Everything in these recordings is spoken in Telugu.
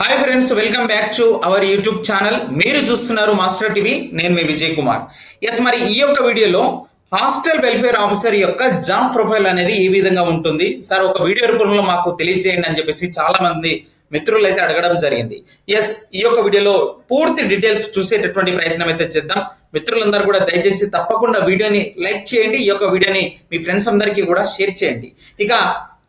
Hi friends welcome back to our YouTube channel మీరు చూస్తున్నారు మాస్టర్ టీవీ నేను మీ విజయ్ కుమార్. ఎస్ మరి ఈ యొక్క వీడియోలో హాస్టల్ వెల్ఫేర్ ఆఫీసర్ యొక్క జాబ్ ప్రొఫైల్ అనేది ఏ విధంగా ఉంటుంది. సార్ ఒక వీడియో రూపంలో మాకు తెలియజేయండి అని చెప్పేసి చాలా మంది మిత్రులు అయితే అడగడం జరిగింది. ఎస్ ఈ యొక్క వీడియోలో పూర్తి డీటెయిల్స్ చూసేటటువంటి ప్రయత్నం అయితే చేద్దాం. మిత్రులందరూ కూడా దయచేసి తప్పకుండా వీడియోని లైక్ చేయండి. ఈ యొక్క వీడియోని మీ ఫ్రెండ్స్ అందరికీ కూడా షేర్ చేయండి. ఇక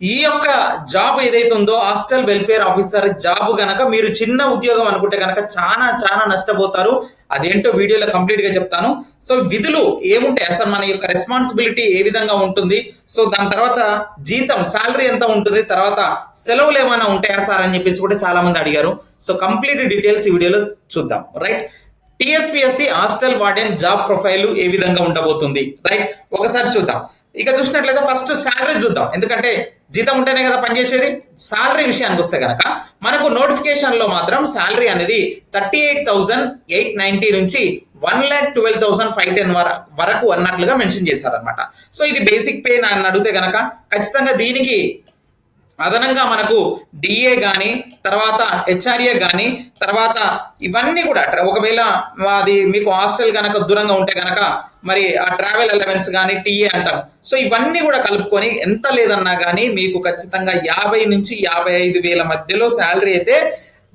ఈ యొక్క జాబ్ ఏదైతే ఉందో హాస్టల్ వెల్ఫేర్ ఆఫీసర్ జాబ్ గనక మీరు చిన్న ఉద్యోగం అనుకుంటే గనక చాలా చాలా నష్టపోతారు. అదేంటో వీడియోలో కంప్లీట్గా చెప్తాను. సో విధులు ఏముంటాయి? అసలు మన యొక్క రెస్పాన్సిబిలిటీ ఏ విధంగా ఉంటుంది? సో దాని తర్వాత జీతం శాలరీ ఎంత ఉంటుంది? తర్వాత సెలవులు ఏమైనా ఉంటాయా సార్? అని చెప్పేసి కూడా చాలా మంది అడిగారు. సో కంప్లీట్ డీటెయిల్స్ ఈ వీడియోలో చూద్దాం. Right TSPSC hostel warden job profile ఏ విధంగా ఉండబోతుంది? రైట్ ఒకసారి చూద్దాం. ఇక చూసినట్లయితే ఫస్ట్ శాలరీ చూద్దాం. ఎందుకంటే జీతం ఉంటేనే కదా పనిచేసేది? శాలరీ విషయానికి వస్తే కనుక మనకు నోటిఫికేషన్లో మాత్రం శాలరీ అనేది thirty eight thousand eight ninety నుంచి one lakh twelve thousand five ten వరకు అన్నట్లుగా మెన్షన్ చేశారనమాట సో ఇది బేసిక్ పే నన్ను అడిగితే కనుక ఖచ్చితంగా దీనికి అదనంగా మనకు డిఏ కానీ తర్వాత హెచ్ఆర్ఏ కానీ తర్వాత ఇవన్నీ కూడా ఒకవేళ అది మీకు హాస్టల్ కనుక దూరంగా ఉంటే కనుక మరి ఆ ట్రావెల్ అలవెన్స్ కానీ టీఏ అంటాం. సో ఇవన్నీ కూడా కలుపుకొని ఎంత లేదన్నా కానీ మీకు ఖచ్చితంగా యాభై నుంచి యాభై ఐదు వేల మధ్యలో శాలరీ అయితే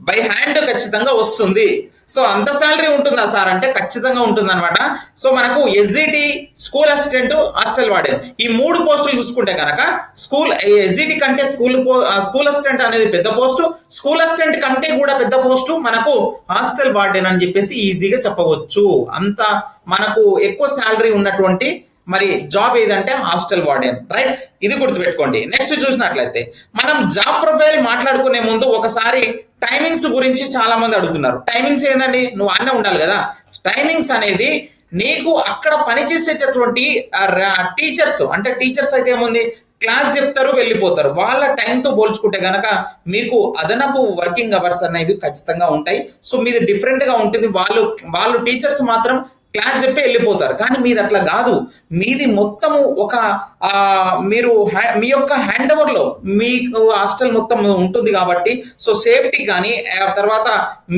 బై హ్యాండ్ ఖచ్చితంగా వస్తుంది. సో అంత శాలరీ ఉంటుందా సార్? అంటే ఖచ్చితంగా ఉంటుంది అనమాట సో మనకు SGT school assistant hostel warden. ఈ మూడు పోస్టులు చూసుకుంటే కనుక స్కూల్ ఎస్జిటి కంటే స్కూల్ స్కూల్ అసిస్టెంట్ అనేది పెద్ద పోస్టు స్కూల్ అసిస్టెంట్ కంటే కూడా పెద్ద పోస్టు మనకు హాస్టల్ వార్డెన్ అని చెప్పేసి ఈజీగా చెప్పవచ్చు. అంత మనకు ఎక్కువ శాలరీ ఉన్నటువంటి మరి జాబ్ ఏదంటే హాస్టల్ వార్డెన్. రైట్ ఇది గుర్తుపెట్టుకోండి. నెక్స్ట్ చూసినట్లయితే మనం జాబ్ ప్రొఫైల్ మాట్లాడుకునే ముందు ఒకసారి టైమింగ్స్ గురించి చాలా మంది అడుగుతున్నారు. టైమింగ్స్ ఏంటండి నువ్వు అన్న ఉండాలి కదా. టైమింగ్స్ అనేది నీకు అక్కడ పనిచేసేటటువంటి టీచర్స్ అంటే టీచర్స్ అయితే ఏముంది? క్లాస్ చెప్తారు వెళ్ళిపోతారు. వాళ్ళ టైంతో పోల్చుకుంటే కనుక మీకు అదనపు వర్కింగ్ అవర్స్ అనేవి ఖచ్చితంగా ఉంటాయి. సో మీది డిఫరెంట్గా ఉంటుంది. వాళ్ళు వాళ్ళు టీచర్స్ మాత్రం క్లాస్ చెప్పి వెళ్ళిపోతారు. కానీ మీది అట్లా కాదు. మీది మొత్తము ఒక మీరు మీ యొక్క హ్యాండ్ ఓవర్లో మీకు హాస్టల్ మొత్తం ఉంటుంది కాబట్టి సో సేఫ్టీ కానీ తర్వాత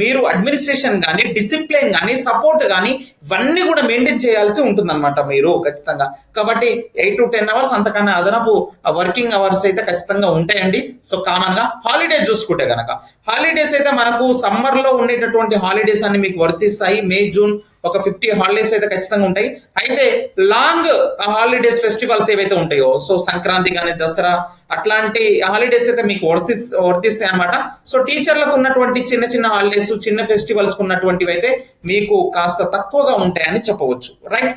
మీరు అడ్మినిస్ట్రేషన్ కానీ డిసిప్లిన్ కానీ సపోర్ట్ కానీ ఇవన్నీ కూడా మెయింటైన్ చేయాల్సి ఉంటుంది మీరు ఖచ్చితంగా. కాబట్టి ఎయిట్ టు టెన్ అవర్స్ అంతకన్నా అదనపు వర్కింగ్ అవర్స్ అయితే ఖచ్చితంగా ఉంటాయండి. సో కామన్గా హాలిడేస్ చూసుకుంటే కనుక హాలిడేస్ అయితే మనకు సమ్మర్లో ఉండేటటువంటి హాలిడేస్ అన్ని మీకు వర్తిస్తాయి. మే జూన్ ఒక ఫిఫ్టీ హాలిడేస్ అయితే ఖచ్చితంగా ఉంటాయి. అయితే లాంగ్ హాలిడేస్ ఫెస్టివల్స్ ఏవైతే ఉంటాయో సో సంక్రాంతి కానీ దసరా అట్లాంటి హాలిడేస్ అయితే మీకు వర్తి వర్తిస్తాయి అనమాట సో టీచర్లకు ఉన్నటువంటి చిన్న చిన్న హాలిడేస్ చిన్న ఫెస్టివల్స్ ఉన్నటువంటివి అయితే మీకు కాస్త తక్కువగా ఉంటాయని చెప్పవచ్చు. రైట్?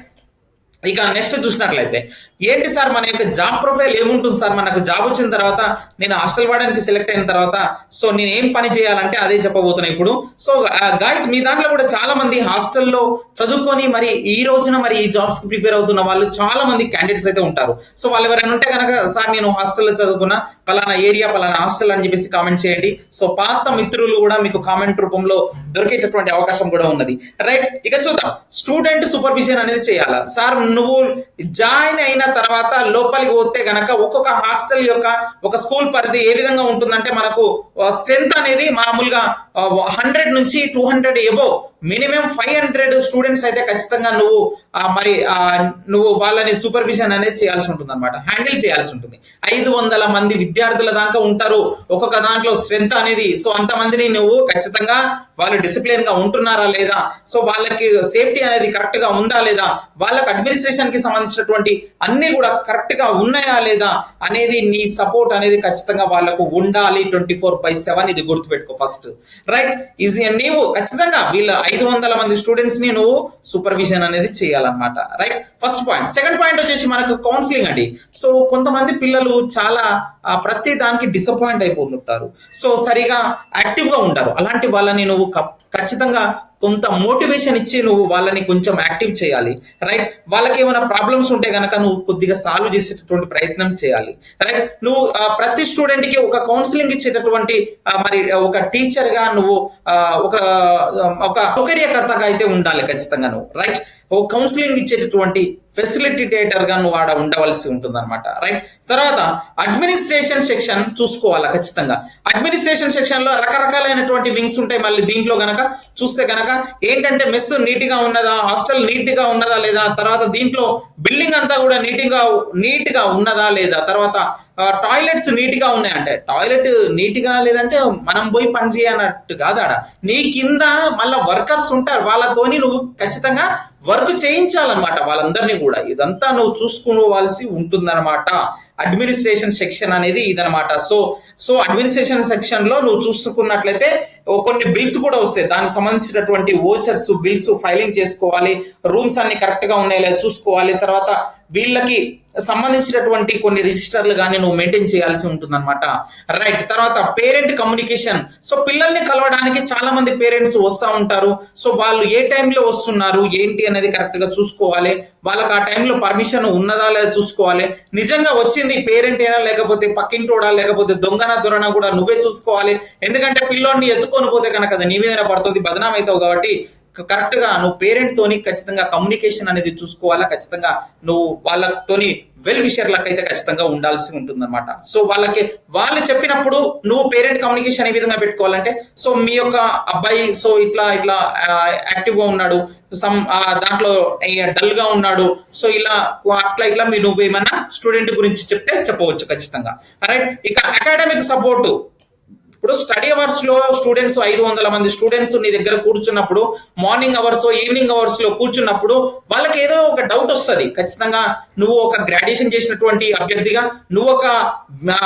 ఇక నెక్స్ట్ చూసినట్లయితే ఏంటి సార్ మన యొక్క జాబ్ ప్రొఫైల్ ఏముంటుంది సార్? మనకు జాబ్ వచ్చిన తర్వాత నేను హాస్టల్ వాడడానికి సెలెక్ట్ అయిన తర్వాత సో నేను ఏం పని చేయాలంటే అదే చెప్పబోతున్నా ఇప్పుడు. సో గాయస్ మీ దాంట్లో కూడా చాలా మంది హాస్టల్లో చదువుకొని మరి ఈ రోజున మరి ఈ జాబ్స్కి ప్రిపేర్ అవుతున్న వాళ్ళు చాలా మంది క్యాండిడేట్స్ అయితే ఉంటారు. సో వాళ్ళు ఎవరైనా ఉంటే కనుక సార్ నేను హాస్టల్లో చదువుకున్నా పలానా ఏరియా పలానా హాస్టల్ అని చెప్పేసి కామెంట్ చేయండి. సో పాత మిత్రులు కూడా మీకు కామెంట్ రూపంలో దొరికేటటువంటి అవకాశం కూడా ఉన్నది. రైట్ ఇక చూద్దాం. స్టూడెంట్ సూపర్విజన్ అనేది చేయాలా? సార్ నువ్వు జాయిన్ అయిన తర్వాత లోపలికి పోతే గనక ఒక్కొక్క హాస్టల్ యొక్క ఒక స్కూల్ పరిధి ఏ విధంగా ఉంటుందంటే మనకు స్ట్రెంత్ అనేది మామూలుగా హండ్రెడ్ నుంచి two hundred above minimum five hundred students అయితే ఖచ్చితంగా నువ్వు మరి నువ్వు వాళ్ళని సూపర్విజన్ అనేది చేయాల్సి ఉంటుంది అనమాట హ్యాండిల్ చేయాల్సి ఉంటుంది. ఐదు వందల మంది విద్యార్థుల దాకా ఉంటారు. ఒక్కొక్క దాంట్లో స్ట్రెంత్ అనేది. సో అంతమందిని నువ్వు ఖచ్చితంగా వాళ్ళు డిసిప్లిన్గా ఉంటున్నారా లేదా? సో వాళ్ళకి సేఫ్టీ అనేది కరెక్ట్గా ఉందా లేదా? వాళ్ళకి అడ్మినిస్ట్రేషన్కి సంబంధించినటువంటి అన్ని కూడా కరెక్ట్గా ఉన్నాయా లేదా? అనేది నీ సపోర్ట్ అనేది ఖచ్చితంగా వాళ్ళకు ఉండాలి. ట్వంటీ ఫోర్ బై సెవెన్ ఇది గుర్తుపెట్టుకో ఫస్ట్ రైట్ ఈజీ నీవు ఖచ్చితంగా వీళ్ళ ఐదు వందల మంది స్టూడెంట్స్ని నువ్వు సూపర్విజన్ అనేది చేయాలన్నమాట. Right first point second point వచ్చేసి మనకు కౌన్సిలింగ్ అండి. సో కొంతమంది పిల్లలు చాలా ప్రతి దానికి డిసప్పాయింట్ అయిపోతుంటారు. సో సరిగా యాక్టివ్గా ఉంటారు. అలాంటి వాళ్ళని నువ్వు ఖచ్చితంగా కొంత మోటివేషన్ ఇచ్చి నువ్వు వాళ్ళని కొంచెం యాక్టివ్ చేయాలి రైట్ వాళ్ళకి ఏమైనా ప్రాబ్లమ్స్ ఉంటే గనక నువ్వు కొద్దిగా సాల్వ్ చేసేటటువంటి ప్రయత్నం చేయాలి రైట్ నువ్వు ప్రతి స్టూడెంట్కి ఒక కౌన్సిలింగ్ ఇచ్చేటటువంటి మరి ఒక టీచర్గా నువ్వు ఒక ఒక సౌకర్యకర్తగా అయితే ఉండాలి ఖచ్చితంగా నువ్వు రైట్ ఓ కౌన్సిలింగ్ ఇచ్చేటటువంటి ఫెసిలిటేటర్గా నువ్వు ఆడ ఉండవలసి ఉంటుంది అనమాట రైట్ తర్వాత అడ్మినిస్ట్రేషన్ సెక్షన్ చూసుకోవాలి ఖచ్చితంగా. అడ్మినిస్ట్రేషన్ సెక్షన్లో రకరకాలైనటువంటి వింగ్స్ ఉంటాయి మళ్ళీ దీంట్లో గనక. చూస్తే గనక ఏంటంటే మెస్ నీట్గా ఉన్నదా హాస్టల్ నీట్గా ఉన్నదా లేదా తర్వాత దీంట్లో బిల్డింగ్ అంతా కూడా నీట్గా నీట్గా ఉన్నదా లేదా తర్వాత టాయిలెట్స్ నీట్గా ఉన్నాయంటే టాయిలెట్ నీట్గా లేదంటే మనం పోయి పని చేయనట్టు కాదు ఆడ. నీ కింద మళ్ళీ వర్కర్స్ ఉంటారు వాళ్ళతోని నువ్వు ఖచ్చితంగా వర్క్ చేయించాలన్నమాట వాళ్ళందరినీ కూడా. ఇదంతా నువ్వు చూసుకోవాల్సి ఉంటుందన్నమాట. అడ్మినిస్ట్రేషన్ సెక్షన్ అనేది ఇదనమాట సో సో అడ్మినిస్ట్రేషన్ సెక్షన్లో నువ్వు చూసుకున్నట్లయితే కొన్ని బిల్స్ కూడా వస్తాయి. దానికి సంబంధించినటువంటి ఓచర్స్ బిల్స్ ఫైలింగ్ చేసుకోవాలి రూమ్స్ అన్ని కరెక్ట్గా ఉన్నాయో చూసుకోవాలి. తర్వాత వీళ్ళకి సంబంధించినటువంటి కొన్ని రిజిస్టర్లు కానీ నువ్వు మెయింటైన్ చేయాల్సి ఉంటుందన్నమాట. రైట్ తర్వాత పేరెంట్ కమ్యూనికేషన్ సో పిల్లల్ని కలవడానికి చాలా మంది పేరెంట్స్ వస్తూ ఉంటారు. సో వాళ్ళు ఏ టైంలో వస్తున్నారు ఏంటి అనేది కరెక్ట్గా చూసుకోవాలి. వాళ్ళకి ఆ టైంలో పర్మిషన్ ఉన్నదా లేదా చూసుకోవాలి. నిజంగా వచ్చింది పేరెంట్ అయినా లేకపోతే పక్కింటోడా లేకపోతే దొంగన దొరన కూడా నువ్వే చూసుకోవాలి. ఎందుకంటే పిల్లోడిని ఎత్తుకొని పోతే కనుక అది నీ మీద పడుతుంది బదనాం అవుతావు కాబట్టి కరెక్ట్గా నువ్వు పేరెంట్ తోని ఖచ్చితంగా కమ్యూనికేషన్ అనేది చూసుకోవాలా? ఖచ్చితంగా నువ్వు వాళ్ళతోని వెల్ విషర్ అయితే ఖచ్చితంగా ఉండాల్సి ఉంటుంది అనమాట సో వాళ్ళకి వాళ్ళు చెప్పినప్పుడు నువ్వు పేరెంట్ కమ్యూనికేషన్ ఏ విధంగా పెట్టుకోవాలంటే సో మీ యొక్క అబ్బాయి సో ఇట్లా ఇట్లా యాక్టివ్గా ఉన్నాడు సమ్ దాంట్లో డల్గా ఉన్నాడు సో ఇలా అట్లా ఇట్లా మీరు నువ్వు ఏమన్నా స్టూడెంట్ గురించి చెప్తే చెప్పవచ్చు ఖచ్చితంగా. రైట్ ఇక అకాడమిక్ సపోర్ట్ ఇప్పుడు స్టడీ అవర్స్లో స్టూడెంట్స్ ఐదు వందల మంది స్టూడెంట్స్ నీ దగ్గర కూర్చున్నప్పుడు మార్నింగ్ అవర్స్ ఈవినింగ్ అవర్స్లో కూర్చున్నప్పుడు వాళ్ళకి ఏదో ఒక డౌట్ వస్తుంది. ఖచ్చితంగా నువ్వు ఒక గ్రాడ్యుయేషన్ చేసినటువంటి అభ్యర్థిగా నువ్వు ఒక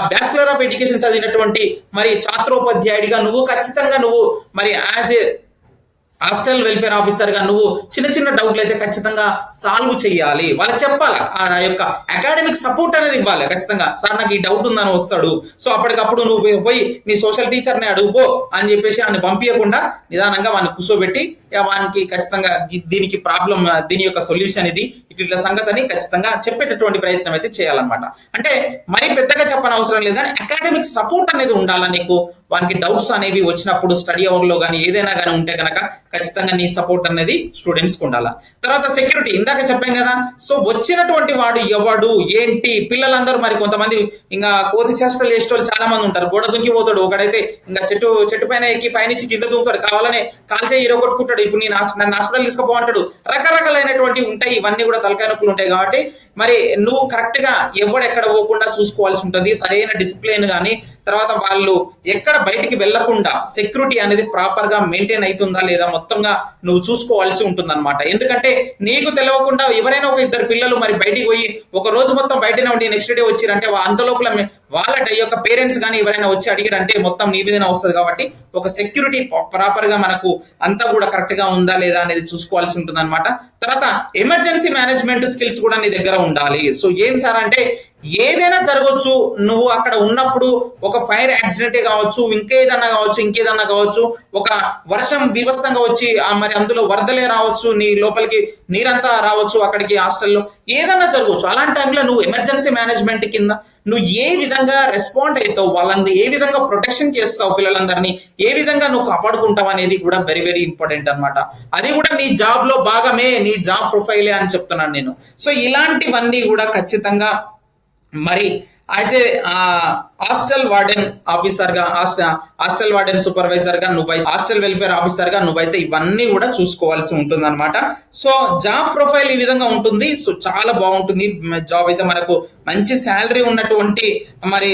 బ్యాచిలర్ ఆఫ్ ఎడ్యుకేషన్ చదివినటువంటి మరి ఛాత్రోపాధ్యాయుడిగా నువ్వు ఖచ్చితంగా నువ్వు మరి యాజ్ ఏ హాస్టల్ వెల్ఫేర్ ఆఫీసర్గా నువ్వు చిన్న చిన్న డౌట్లు అయితే ఖచ్చితంగా సాల్వ్ చేయాలి. వాళ్ళకి చెప్పాలి? ఆ యొక్క అకాడమిక్ సపోర్ట్ అనేది ఇవ్వాలి ఖచ్చితంగా. సార్ నాకు ఈ డౌట్ ఉందని వస్తాడు. సో అప్పటికప్పుడు నువ్వు పోయి నీ సోషల్ టీచర్ని అడుగుపో అని చెప్పేసి ఆయన పంపించకుండా నిదానంగా వాడిని కూర్చోబెట్టి వానికి ఖచ్చితంగా దీనికి ప్రాబ్లం దీని యొక్క సొల్యూషన్ ఇది. ఇట్లా సంగతిని ఖచ్చితంగా చెప్పేటటువంటి ప్రయత్నం అయితే చేయాలన్నమాట. అంటే మరి పెద్దగా చెప్పని అవసరం లేదు కానీ అకాడమిక్ సపోర్ట్ అనేది ఉండాలా నీకు? వానికి డౌట్స్ అనేవి వచ్చినప్పుడు స్టడీ అవర్లో కానీ ఏదైనా కానీ ఉంటే కనుక ఖచ్చితంగా నీ సపోర్ట్ అనేది స్టూడెంట్స్కి ఉండాలా? తర్వాత సెక్యూరిటీ ఇందాక చెప్పాం కదా. సో వచ్చినటువంటి వాడు ఎవడు ఏంటి? పిల్లలందరూ మరి కొంతమంది ఇంకా కోతి చేష్టలు చేసే వాళ్ళు చాలా మంది ఉంటారు. గోడ దుంకిపోతాడు. ఒకడైతే ఇంకా చెట్టు చెట్టు పైన ఎక్కి పైనుంచి కింద దుంకుతాడు. కావాలనే కాల్చే ఇరగొట్టుకుంటాడు. ఇప్పుడు నేను నన్ను హాస్పిటల్ తీసుకుపోమంటాడు రకరకాలైనటువంటి ఉంటాయి. ఇవన్నీ కూడా తలకాయ నొప్పులు ఉంటాయి కాబట్టి మరి నువ్వు కరెక్ట్గా ఎవడు ఎక్కడ పోకుండా చూసుకోవాల్సి ఉంటుంది. సరైన డిసిప్లిన్ కానీ తర్వాత వాళ్ళు ఎక్కడ బయటికి వెళ్ళకుండా సెక్యూరిటీ అనేది ప్రాపర్గా మెయింటైన్ అవుతుందా లేదా మొత్తంగా నువ్వు చూసుకోవాల్సి ఉంటుంది అనమాట ఎందుకంటే నీకు తెలియకుండా ఎవరైనా ఒక ఇద్దరు పిల్లలు మరి బయటికి పోయి ఒక రోజు మొత్తం బయటనే ఉండి నెక్స్ట్ డే వచ్చిరంటే అంత లోపల వాళ్ళ యొక్క పేరెంట్స్ కానీ ఎవరైనా వచ్చి అడిగారంటే మొత్తం నీ మీదనే వస్తుంది కాబట్టి ఒక సెక్యూరిటీ ప్రాపర్గా మనకు అంతా కూడా కరెక్ట్గా ఉందా లేదా అనేది చూసుకోవాల్సి ఉంటుంది అనమాట తర్వాత ఎమర్జెన్సీ మేనేజ్మెంట్ స్కిల్స్ కూడా నీ దగ్గర ఉండాలి. సో ఏం సార్ అంటే ఏదైనా జరగవచ్చు నువ్వు అక్కడ ఉన్నప్పుడు ఒక ఫైర్ యాక్సిడెంటే కావచ్చు ఇంకేదన్నా కావచ్చు ఇంకేదన్నా కావచ్చు ఒక వర్షం బీభత్సంగా వచ్చి మరి అందులో వరదలే రావచ్చు నీ లోపలికి నీరంతా రావచ్చు అక్కడికి హాస్టల్లో. ఏదన్నా జరగవచ్చు అలాంటి టైంలో నువ్వు ఎమర్జెన్సీ మేనేజ్మెంట్ కింద నువ్వు ఏ విధంగా రెస్పాండ్ అవుతావు? వాళ్ళని ఏ విధంగా ప్రొటెక్షన్ చేస్తావు పిల్లలందరినీ? ఏ విధంగా నువ్వు కాపాడుకుంటావు అనేది కూడా వెరీ వెరీ ఇంపార్టెంట్ అనమాట అది కూడా నీ జాబ్లో భాగమే నీ జాబ్ ప్రొఫైలే అని చెప్తున్నాను నేను. సో ఇలాంటివన్నీ కూడా ఖచ్చితంగా మరి యాజ్ ఏ హాస్టల్ వార్డెన్ ఆఫీసర్గా హాస్టల్ వార్డెన్ సూపర్వైజర్గా నువ్వైతే హాస్టల్ వెల్ఫేర్ ఆఫీసర్గా నువ్వైతే ఇవన్నీ కూడా చూసుకోవాల్సి ఉంటుంది అనమాట సో జాబ్ ప్రొఫైల్ ఈ విధంగా ఉంటుంది. సో చాలా బాగుంటుంది. జాబ్ అయితే మనకు మంచి శాలరీ ఉన్నటువంటి మరి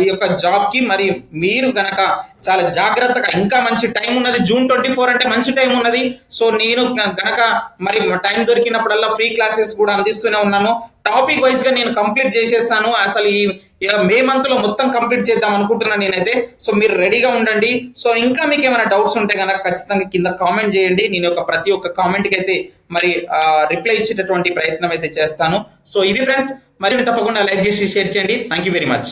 ఈ యొక్క జాబ్కి మరి మీరు గనక చాలా జాగ్రత్తగా ఇంకా మంచి టైం ఉన్నది. జూన్ ట్వంటీ ఫోర్ అంటే మంచి టైం ఉన్నది. సో నేను గనక మరి టైం దొరికినప్పుడల్లా ఫ్రీ క్లాసెస్ కూడా అందిస్తూనే ఉన్నాను. టాపిక్ వైజ్గా నేను కంప్లీట్ చేసేస్తాను అసలు ఈ మే మంత్లో మొత్తం కంప్లీట్ చేద్దాం అనుకుంటున్నాను నేనైతే. సో మీరు రెడీగా ఉండండి. సో ఇంకా మీకు ఏమైనా డౌట్స్ ఉంటే కనుక ఖచ్చితంగా కింద కామెంట్ చేయండి. నేను ఒక ప్రతి ఒక్క కామెంట్కి అయితే మరి రిప్లై ఇచ్చేటటువంటి ప్రయత్నం అయితే చేస్తాను. సో ఇది ఫ్రెండ్స్ మరి తప్పకుండా లైక్ చేసి షేర్ చేయండి. Thank you very much